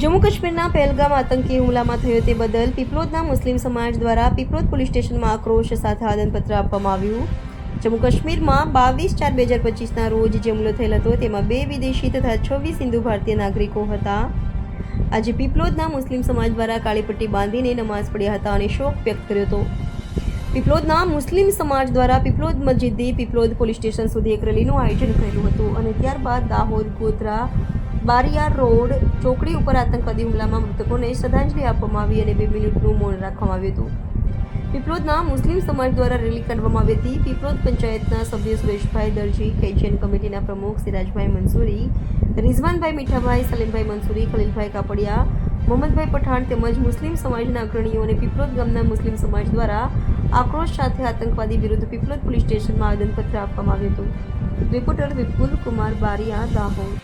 જમ્મુ કાશ્મીરના પહેલગામ આતંકી હુમલામાં થયો તે બદલ પીપલોદના મુસ્લિમ સમાજ દ્વારા પીપલોદ પોલીસ સ્ટેશનમાં આક્રોશ સાથે આદનપત્ર આપવામાં આવ્યું. જમ્મુ કાશ્મીરમાં બાવીસ ચાર બે હજાર પચીસના રોજ જે હુમલો થયેલ હતો, તેમાં બે વિદેશી તથા છવ્વીસ હિન્દુ ભારતીય નાગરિકો હતા. આજે પીપલોદના મુસ્લિમ સમાજ દ્વારા કાળીપટ્ટી બાંધીને નમાઝ પડ્યા હતા અને શોક વ્યક્ત કર્યો હતો. પીપલોદના મુસ્લિમ સમાજ દ્વારા પીપલોદ મસ્જિદથી પીપલોદ પોલીસ સ્ટેશન સુધી એક રેલીનું આયોજન કરેલું હતું અને ત્યારબાદ દાહોદ, ગોધરા બારિયાર રોડ ચોકડી ઉપર આતંકવાદી હુમલામાં મૃતકોને શ્રદ્ધાંજલિ આપવામાં આવી અને બે મિનિટનું મૌન રાખવામાં આવ્યું હતું. પીપલોદના મુસ્લિમ સમાજ દ્વારા રેલી કાઢવામાં આવી હતી. પીપલોદ પંચાયતના સભ્ય સુરેશભાઈ દરજી કેચન કમિટીના પ્રમુખ સિરાજભાઈ મંસૂરી, રિઝવાનભાઈ મીઠાભાઈ, સલીમભાઈ મંસૂરી, ખલીલભાઈ કાપડિયા, મોહમ્મદભાઈ પઠાણ તેમજ મુસ્લિમ સમાજના અગ્રણીઓ અને પીપલોદ ગામના મુસ્લિમ સમાજ દ્વારા આક્રોશ સાથે આતંકવાદી વિરુદ્ધ પીપલોદ પોલીસ સ્ટેશનમાં આવેદનપત્ર આપવામાં આવ્યું હતું. રિપોર્ટર વિપુલ કુમાર બારિયા, દાહોદ.